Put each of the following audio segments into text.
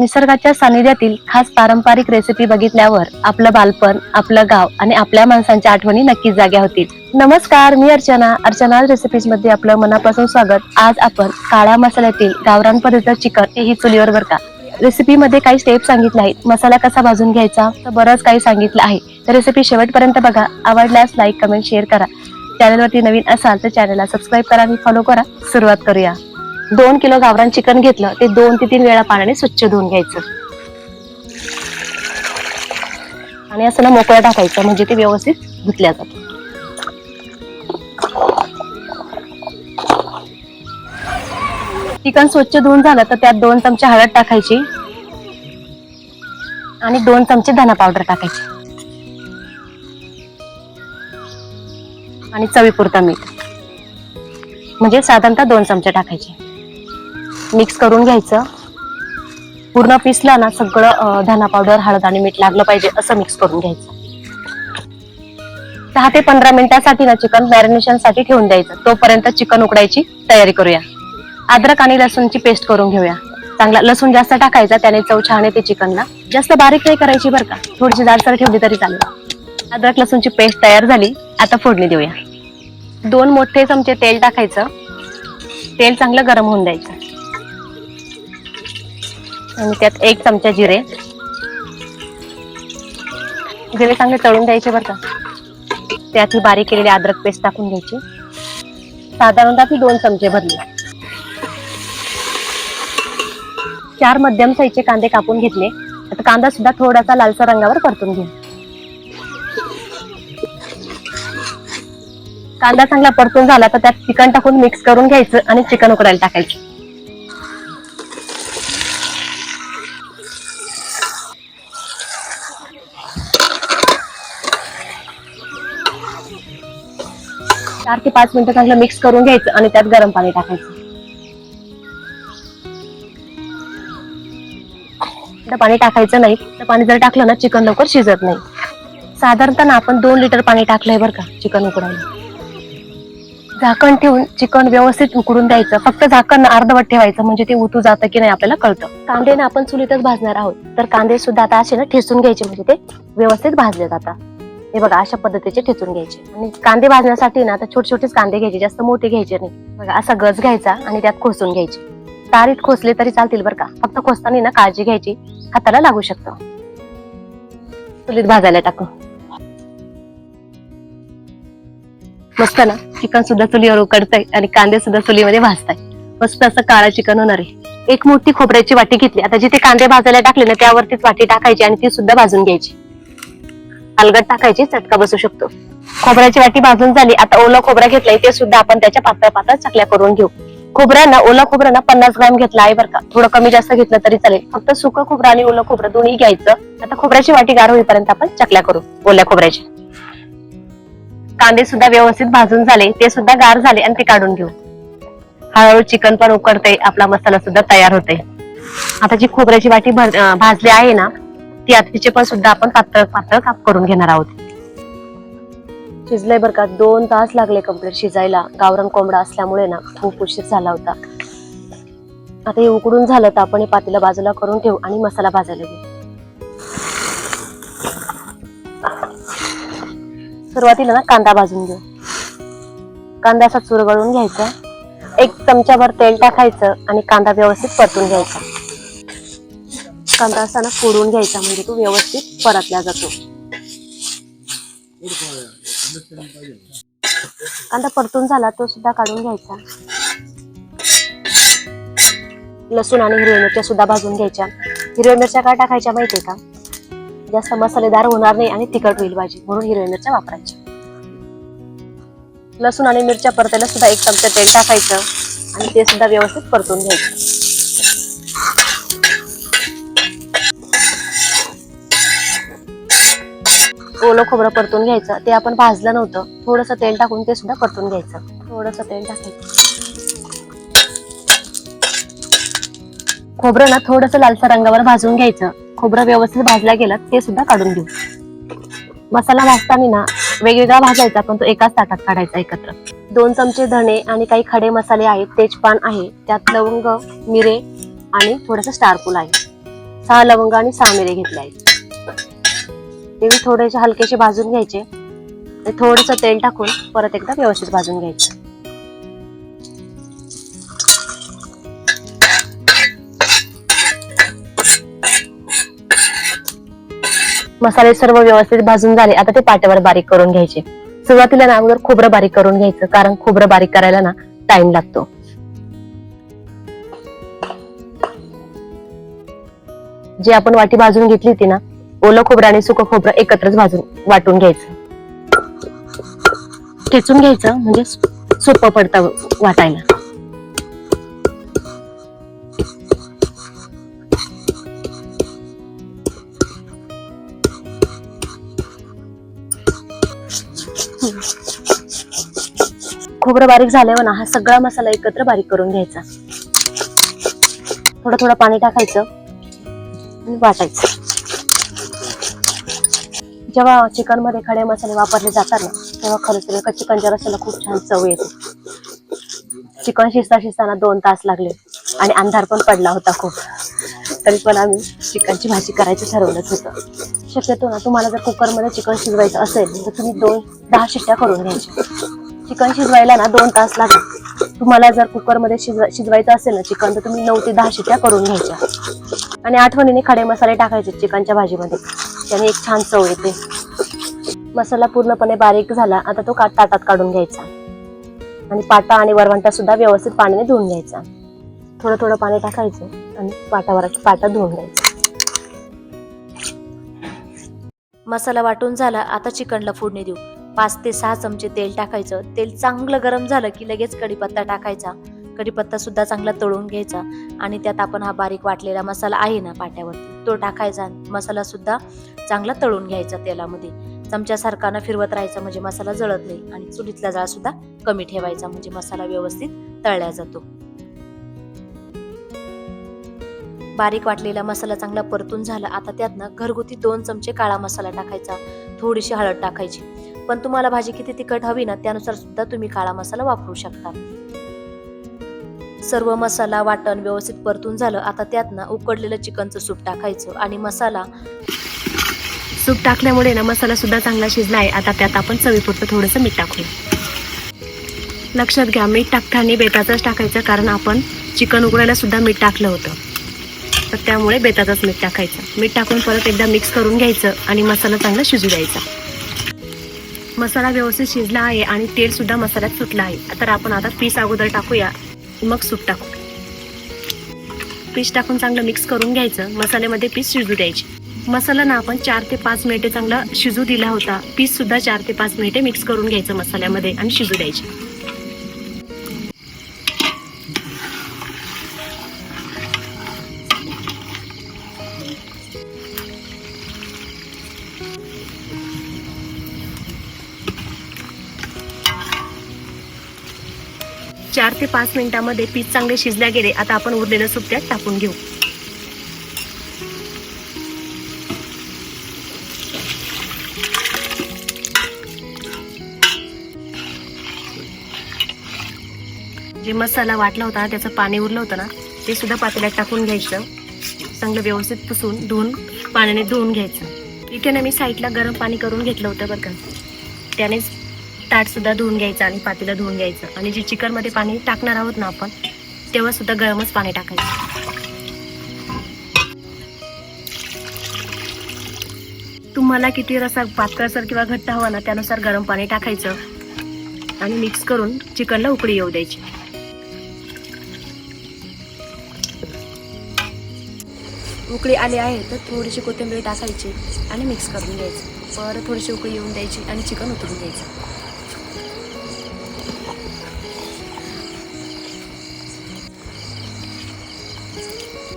निसर्गाच्या सानिध्यातील खास पारंपरिक रेसिपी बघितल्यावर आपलं बालपण आपलं गाव आणि आपल्या माणसांच्या आठवणी नक्कीच जाग्या होतील. नमस्कार मी अर्चना. अर्चना रेसिपीजमध्ये आपलं मनापासून स्वागत. आज आपण काळ्या मसाल्यातील गावरान पदार्थ चिकन हेही चुलीवर बरका रेसिपी मध्ये काही स्टेप सांगितले आहेत. मसाला कसा भाजून घ्यायचा? तर बरंच काही सांगितलं आहे. तर रेसिपी शेवटपर्यंत बघा. आवडल्यास लाईक कमेंट शेअर करा. चॅनलवरती नवीन असाल तर चॅनलला सबस्क्राईब करा आणि फॉलो करा. सुरुवात करूया. दोन किलो गावरान चिकन घेतलं ते दोन ते तीन वेळा पाण्याने स्वच्छ धुवून घ्यायचं. आणि असं ना मोकळं टाकायचं म्हणजे ते व्यवस्थित धुतल्या जातं. चिकन स्वच्छ धुवून झालं तर त्यात दोन चमचे हळद टाकायची आणि दोन चमचे धना पावडर टाकायची. आणि चवीपुरता मीठ. म्हणजे साधारणतः दोन चमचे टाकायचे. मिक्स करून घ्यायचं. पूर्ण पिसला ना सगळं धना पावडर हळद आणि मीठ लागलं पाहिजे असं मिक्स करून घ्यायचं. दहा ते पंधरा मिनिटासाठी ना चिकन मॅरिनेशनसाठी ठेवून द्यायचं. तोपर्यंत चिकन उकडायची तयारी करूया. अद्रक आणि लसूणची पेस्ट करून घेऊया. चांगला लसूण जास्त टाकायचा त्याने चव छान येते चिकनला. जास्त बारीक नाही करायची बरं का. थोडीशी जाडसर ठेवली तरी चालेल. अद्रक लसूणची पेस्ट तयार झाली. आता फोडणी देऊया. दोन मोठे चमचे तेल टाकायचं. तेल चांगलं गरम होऊन द्यायचं. आणि त्यात एक चमचा जिरे. जिरे चांगले तळून द्यायचे बरं का. त्यात ही बारीक केलेली अद्रक पेस्ट टाकून घ्यायची. साधारणतः ती दोन चमचे भरले. चार मध्यम साईजचे कांदे कापून घेतले. आता कांदा सुद्धा थोडासा लालसर रंगावर परतून घे कांदा चांगला परतून झाला तर त्यात चिकन टाकून मिक्स करून घ्यायचं आणि चिकन उकडायला टाकायचं. ते पाच मिनिटं चांगलं मिक्स करून घ्यायचं आणि त्यात गरम पाणी टाकायचं. तर पाणी टाकायचं नाही. तर पाणी जर टाकलं ना चिकन लवकर शिजत नाही. साधारणतः ना आपण दोन लिटर पाणी टाकलंय बरं का चिकन उकडायला. झाकण ठेवून चिकन व्यवस्थित उकडून द्यायचं. फक्त झाकण अर्धवट ठेवायचं म्हणजे ते उतू जातं की नाही आपल्याला कळतं. कांदे ना आपण चुलीतच भाजणार आहोत. तर कांदे सुद्धा आता असे ना ठेसून घ्यायचे म्हणजे ते व्यवस्थित भाजले जातात. हे बघा अशा पद्धतीचे ठेचून घ्यायचे. आणि कांदे भाजण्यासाठी ना आता छोटे छोटेच कांदे घ्यायचे जास्त मोठे घ्यायचे नाही. बघा असा गज घ्यायचा आणि त्यात खोसून घ्यायचे. तारीत खोसले तरी चालतील बरं का. फक्त खोसताना ना काळजी घ्यायची. हाताला लागू शकतं. चुलीत भाजायला टाकू. मस्त ना चिकन सुद्धा चुलीवर उकडतंय आणि कांदे सुद्धा चुलीमध्ये भाजताय. मस्त असं काळा चिकन होणार आहे. एक मोठी खोबऱ्याची वाटी घेतली. आता जिथे कांदे भाजायला टाकले ना त्यावरतीच वाटी टाकायची आणि ती सुद्धा भाजून घ्यायची. अलगट टाकायची चटका बसू शकतो. खोबऱ्याची वाटी भाजून झाली आता ओला खोबरा घेतलाय ते सुद्धा आपण त्याच्या पातळ पातळ चकल्या करून घेऊ. खोबऱ्यांना ओला खोबऱ्यांना ना पन्नास ग्राम घेतला आहे बरं का. थोडं कमी जास्त घेतलं तरी चालेल. फक्त सुकं खोबरं आणि ओलं खोबरं दोन्ही घ्यायचं. आता खोबऱ्याची वाटी गार होईपर्यंत आपण चकल्या करू ओल्या खोबऱ्याची. कांदे सुद्धा व्यवस्थित भाजून झाले ते सुद्धा गार झाले आणि ते काढून घेऊ. हळूहळू चिकन पण उकडते आपला मसाला सुद्धा तयार होते आता जी खोबऱ्याची वाटी भाजली आहे ना ती आता पण सुद्धा आपण पातळ पातळ काप करून घेणार आहोत. शिजलंय बरं का. दोन तास लागले कंप्लीट शिजायला. गावरान कोंबडा असल्यामुळे ना खूप उशीर झाला होता. आता हे उकडून झालं तर आपण हे पातेला बाजूला करून ठेवू आणि मसाला भाजायला घेऊ. सुरुवातीला ना कांदा भाजून घेऊ. कांदा असा चुरगळून घ्यायचा. एक चमचाभर तेल टाकायचं आणि कांदा व्यवस्थित परतून घ्यायचा. कांदा असताना फोडून घ्यायचा म्हणजे तो व्यवस्थित परतला जातो. कांदा परतून झाला तो सुद्धा काढून घ्यायचा. लसूण आणि हिरव्या मिरच्या सुद्धा भाजून घ्यायच्या. हिरव्या मिरच्या काय टाकायच्या माहितीये का? जास्त मसालेदार होणार नाही आणि तिखट होईल भाजी म्हणून हिरव्या मिरच्या वापरायच्या. लसूण आणि मिरच्या परतायला सुद्धा एक चमचा तेल टाकायचं आणि ते सुद्धा व्यवस्थित परतून घ्यायचं. ओलं खोबरं परतून घ्यायचं. ते आपण भाजलं नव्हतं. थोडंसं तेल टाकून ते सुद्धा परतून घ्यायचं. थोडंसं तेल टाकायचं. खोबरं ना थोडंसं लालसर रंगावर भाजून घ्यायचं. खोबरं व्यवस्थित भाजलं गेलं ते सुद्धा काढून घेऊ. मसाला भाजताना ना वेगवेगळा भाजायचा पण तो एकाच ताटात काढायचा एकत्र. दोन चमचे धणे आणि काही खडे मसाले आहेत. तेजपान आहे. त्यात लवंग मिरे आणि थोडंसं स्टारफूल आहे. सहा लवंग आणि सहा मिरे घेतले आहेत. ते मी थोडेसे हलकेसे भाजून घ्यायचे. थोडंसं तेल टाकून परत एकदा व्यवस्थित भाजून घ्यायचं. मसाले सर्व व्यवस्थित भाजून झाले. आता ते पाट्यावर बारीक करून घ्यायचे. सुरुवातीला ना अगोदर खोबरं बारीक करून घ्यायचं कारण खोबरं बारीक करायला ना टाइम लागतो. जे आपण वाटी भाजून घेतली होती ना ओलं खोबरं आणि सुकं खोबरं एकत्रच भाजून वाटून घ्यायचं. ठेचून घ्यायचं म्हणजे सोपं पडतं वाटायला. खोबरं बारीक झाल्यावर ना हा सगळा मसाला एकत्र बारीक करून घ्यायचा. थोडं थोडं पाणी टाकायचं आणि वाटायचं. जेव्हा चिकनमध्ये खडे मसाले वापरले जातात ना तेव्हा खरंच तर एका चिकनच्या रस्त्याला खूप छान चव येते. चिकन शिजता शिजताना दोन तास लागले आणि अंधार पण पडला होता खूप. तरी पण आम्ही चिकनची भाजी करायचं ठरवलंच होतं. शक्यतो ना तुम्हाला जर कुकरमध्ये चिकन शिजवायचं असेल तर तुम्ही दोन दहा शिट्ट्या करून घ्यायच्या. चिकन शिजवायला ना दोन तास लागले. तुम्हाला जर कुकरमध्ये शिजवा शिजवायचं असेल ना चिकन तर तुम्ही नऊ ते दहा शिट्ट्या करून घ्यायच्या. आणि आठवणीने खडे मसाले टाकायचे चिकनच्या भाजीमध्ये. त्याने एक छान चव येते. मसाला पूर्णपणे बारीक झाला आता तो का ताटात काढून घ्यायचा. आणि पाटा आणि वरवंटा सुद्धा व्यवस्थित पाण्याने धुवून घ्यायचा. थोडं थोडं पाणी टाकायचं आणि पाटावर पाटा धुवून घ्यायचा. मसाला वाटून झाला आता चिकनला फोडणी देऊ. पाच ते सहा चमचे तेल टाकायचं. तेल चांगलं गरम झालं की लगेच कढीपत्ता टाकायचा. कढीपत्ता सुद्धा चांगला तळून घ्यायचा आणि त्यात आपण हा बारीक वाटलेला मसाला आहे ना पाट्यावरती तो टाकायचा मसाला सुद्धा चांगला तळून घ्यायचा तेलामध्ये. चमच्यासारखानं फिरवत राहायचा म्हणजे मसाला जळत नाही आणि चुलीतला जाळ सुद्धा कमी ठेवायचा म्हणजे मसाला व्यवस्थित तळला जातो. बारीक वाटलेला मसाला चांगला परतून झाला आता त्यात ना घरगुती दोन चमचे काळा मसाला टाकायचा थोडीशी हळद टाकायची. पण तुम्हाला भाजी किती तिखट हवी ना त्यानुसार सुद्धा तुम्ही काळा मसाला वापरू शकता. सर्व मसाला वाटण व्यवस्थित परतून झालं. आता त्यात ना उकडलेलं चिकनचं सूप टाकायचं आणि मसाला सूप टाकल्यामुळे ना मसाला सुद्धा चांगला शिजला आहे. आता त्यात आपण चवीपुरतं थोडंसं मीठ टाकूया. लक्षात घ्या मीठ टाकताना बेताचंच टाकायचं कारण आपण चिकन उकडायला सुद्धा मीठ टाकलं होतं. तर त्यामुळे बेताचंच मीठ टाकायचं. मीठ टाकून परत एकदा मिक्स करून घ्यायचं आणि मसाला चांगला शिजू द्यायचा. मसाला व्यवस्थित शिजला आहे आणि तेल सुद्धा मसाल्यात सुटलं आहे. तर आपण आता पीस अगोदर टाकूया. मग सूप टाकू. पीस टाकून चांगलं मिक्स करून घ्यायचं. मसाल्यामध्ये पीस शिजू द्यायचे. मसाला ना आपण चार ते पाच मिनिटे चांगला शिजू दिला होता. पीस सुद्धा चार ते पाच मिनिटे मिक्स करून घ्यायचं मसाल्यामध्ये आणि शिजू द्यायचे. चार ते पाच मिनिटामध्ये पीठ चांगले शिजल्या गेले. आता आपण उरलेलं सूप त्यात टाकून घेऊ. जे मसाला वाटला होता त्याचं पाणी उरलं होतं ना ते सुद्धा पातेल्यात टाकून घ्यायचं. चांगलं व्यवस्थित पुसून धुवून पाण्याने धुवून घ्यायचं. इथे ना मी साईडला गरम पाणी करून घेतलं होतं बरं का. त्यानेच ताट सुद्धा धुवून घ्यायचं आणि पातेलं धुवून घ्यायचं. आणि जे चिकनमध्ये पाणी टाकणार आहोत ना आपण तेव्हा सुद्धा गरमच पाणी टाकायचं. तुम्हाला किती रसा पातळसर किंवा घट्ट हवा ना त्यानुसार गरम पाणी टाकायचं आणि मिक्स करून चिकनला उकळी येऊ द्यायची. उकळी आली आहे तर थोडीशी कोथिंबीर टाकायची आणि मिक्स करून द्यायची परत थोडीशी उकळी येऊन द्यायची आणि चिकन उतरून द्यायचं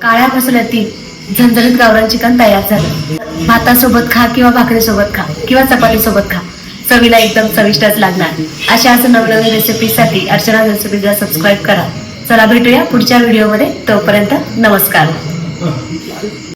काळ्या मसाल्यातील झणझणीत गावरान चिकन तयार झालं. भातासोबत खा किंवा भाकरीसोबत खा किंवा चपातीसोबत खा. चवीला एकदम चविष्टच लागणार. अशा असं नवनवीन रेसिपीसाठी अर्चना रेसिपीला सबस्क्राईब करा. चला भेटूया पुढच्या व्हिडिओमध्ये तोपर्यंत नमस्कार.